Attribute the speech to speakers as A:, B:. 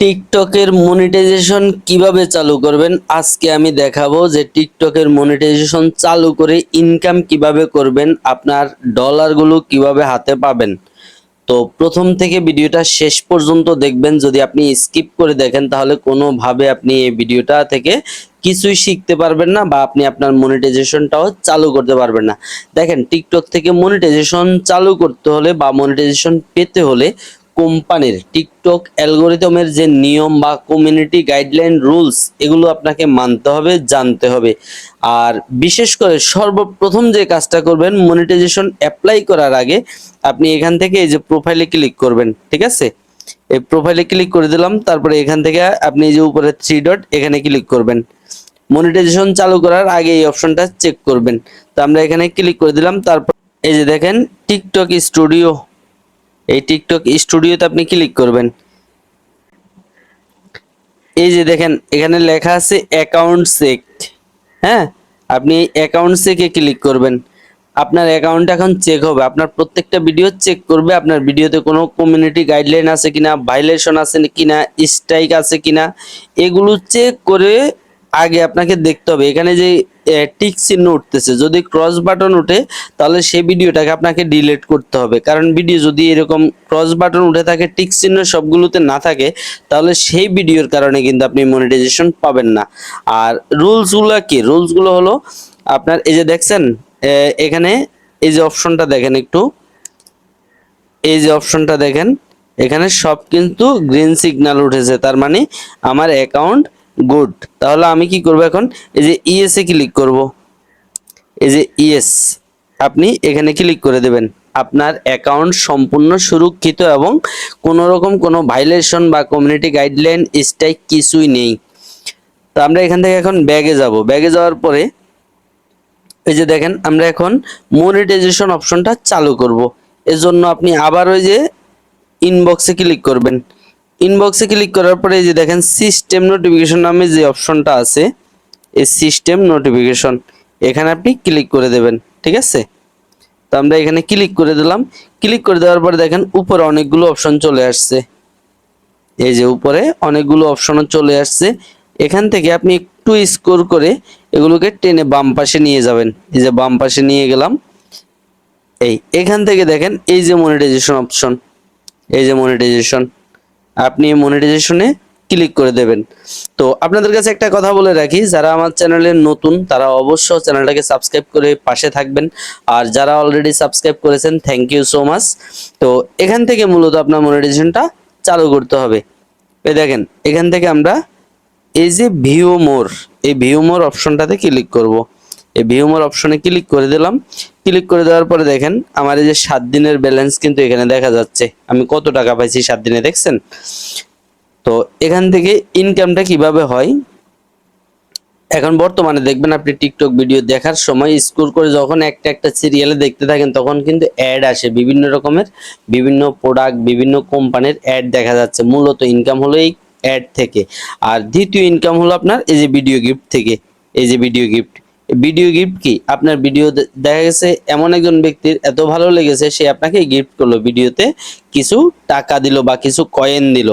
A: টিকটকের মনিটাইজেশন কীভাবে চালু করবেন? আজকে আমি দেখাবো যে টিকটকের মনিটাইজেশন চালু করে ইনকাম কীভাবে করবেন, আপনার ডলারগুলো কীভাবে হাতে পাবেন। তো প্রথম থেকে ভিডিওটা শেষ পর্যন্ত দেখবেন। যদি আপনি স্কিপ করে দেখেন, তাহলে কোনোভাবে আপনি এই ভিডিওটা থেকে কিছুই শিখতে পারবেন না বা আপনি আপনার মনিটাইজেশনটাও চালু করতে পারবেন না। দেখেন, টিকটক থেকে মনিটাইজেশন চালু করতে হলে বা মনিটাইজেশন পেতে হলে কোম্পানির টিকটক অ্যালগোরিদমের যে নিয়ম বা কমিউনিটি গাইডলাইন রুলস এগুলো আপনাকে মানতে হবে, জানতে হবে। আর বিশেষ করে সর্বপ্রথম যে কাজটা করবেন মনিটাইজেশন অ্যাপ্লাই করার আগে আপনি এখান থেকে এই যে প্রোফাইলে ক্লিক করবেন, ঠিক আছে? এই প্রোফাইলে ক্লিক করে দিলাম, তারপরে এখান থেকে আপনি এই যে উপরে থ্রি ডট এখানে ক্লিক করবেন। মনিটাইজেশন চালু করার আগে এই অপশনটা চেক করবেন। তো আমরা এখানে ক্লিক করে দিলাম, তারপর এই যে দেখেন টিকটক স্টুডিও এই টিকটক স্টুডিওতে আপনি ক্লিক করবেন। এই যে দেখেন, এখানে লেখা আছে অ্যাকাউন্ট চেক হ্যাঁ? আপনি অ্যাকাউন্ট চেকে ক্লিক করবেন। আপনার অ্যাকাউন্ট এখন চেক হবে। আপনার প্রত্যেকটা ভিডিও চেক করবে। আপনার ভিডিওতে কোনো কমিউনিটি গাইডলাইন আছে কিনা ভাইলেশন আছে কিনা স্ট্রাইক আছে কিনা, এগুলো চেক করে আগে আপনাকে দেখতে হবে। এখানে যে টিক চিহ্ন উঠতেছে, যদি ক্রস বাটন উঠে, তাহলে সেই ভিডিওটাকে আপনাকে ডিলিট করতে হবে। কারণ ভিডিও যদি এরকম ক্রস বাটন উঠে থাকে, টিক চিহ্ন সবগুলোতে না থাকে, তাহলে সেই ভিডিওর কারণে কিন্তু আপনি মনিটাইজেশন পাবেন না। আর রুলসগুলো কি? রুলসগুলো হলো, আপনার এই যে দেখছেন এখানে এই যে অপশনটা দেখেন একটু। এই যে অপশনটা দেখেন, এখানে সব কিন্তু গ্রিন সিগন্যাল উঠেছে। তার মানে আমার অ্যাকাউন্ট গুড। তাহলে আমি কি করব এখন? এই যে ইএস এ ক্লিক করব। এই যে ইএস আপনি এখানে ক্লিক করে দেবেন। আপনার অ্যাকাউন্ট সম্পূর্ণ সুরক্ষিত এবং কোনো রকম কোনো ভাইলেশন বা কমিউনিটি গাইডলাইন স্ট্রাইক কিছুই নেই। তো আমরা এখান থেকে এখন ব্যাগে যাব। ব্যাগে যাওয়ার পরে এই যে দেখেন, আমরা এখন মনিটাইজেশন অপশনটা চালু করব। এর জন্য আপনি আবার ওই যে ইনবক্সে ক্লিক করবেন। ইনবক্সে ক্লিক করার পরে এই যে দেখেন সিস্টেম নোটিফিকেশন নামে যে অপশনটা আছে, এই সিস্টেম নোটিফিকেশন এখানে আপনি ক্লিক করে দেবেন, ঠিক আছে? তো আমরা এখানে ক্লিক করে দিলাম ক্লিক করে দেওয়ার পরে দেখেন উপরে অনেকগুলো অপশন চলে আসছে। এই যে উপরে অনেকগুলো অপশনও চলে আসছে। এখান থেকে আপনি একটু স্কোর করে এগুলোকে টেনে বাম পাশে নিয়ে যাবেন। এই যে বাম পাশে নিয়ে গেলাম। এই, এখান থেকে দেখেন এই যে মনিটাইজেশন অপশন এই যে মনিটাইজেশন আপনি মনিটাইজেশনে ক্লিক করে দেবেন। তো আপনাদের কাছে একটা কথা বলে রাখি, যারা আমার চ্যানেলে নতুন, তারা অবশ্য চ্যানেলটাকে সাবস্ক্রাইব করে পাশে থাকবেন। আর যারা অলরেডি সাবস্ক্রাইব করেছেন থ্যাংক ইউ সো মাচ তো এখান থেকে মূলত আপনার মনিটাইজেশনটা চালু করতে হবে। এই দেখেন, এখান থেকে আমরা এই যে ভিউ মোর এই ভিউ মোর অপশনটাতে ক্লিক করব। এই ভিউ মোর অপশনে ক্লিক করে দিলাম। ক্লিক করে দেওয়ার পরে দেখেন, আমার এই যে সাত দিনের ব্যালেন্স কিন্তু এখানে দেখা যাচ্ছে। আমি কত টাকা পাইছি সাত দিনে, দেখছেন? তো এখান থেকে ইনকামটা কীভাবে হয়? এখন বর্তমানে দেখবেন আপনি টিকটক ভিডিও দেখার সময় স্ক্রল করে যখন একটা একটা সিরিয়ালে দেখতে থাকেন, তখন কিন্তু অ্যাড আসে। বিভিন্ন রকমের, বিভিন্ন প্রোডাক্ট বিভিন্ন কোম্পানির অ্যাড দেখা যাচ্ছে। মূলত ইনকাম হলো এই অ্যাড থেকে। আর দ্বিতীয় ইনকাম হলো আপনার এই যে ভিডিও গিফট থেকে। এই যে ভিডিও গিফট ভিডিও গিফট কি? আপনার ভিডিও দেখা গেছে এমন একজন ব্যক্তির এত ভালো লেগেছে, সে আপনাকে গিফট করল ভিডিওতে কিছু টাকা দিল বা কিছু কয়েন দিল।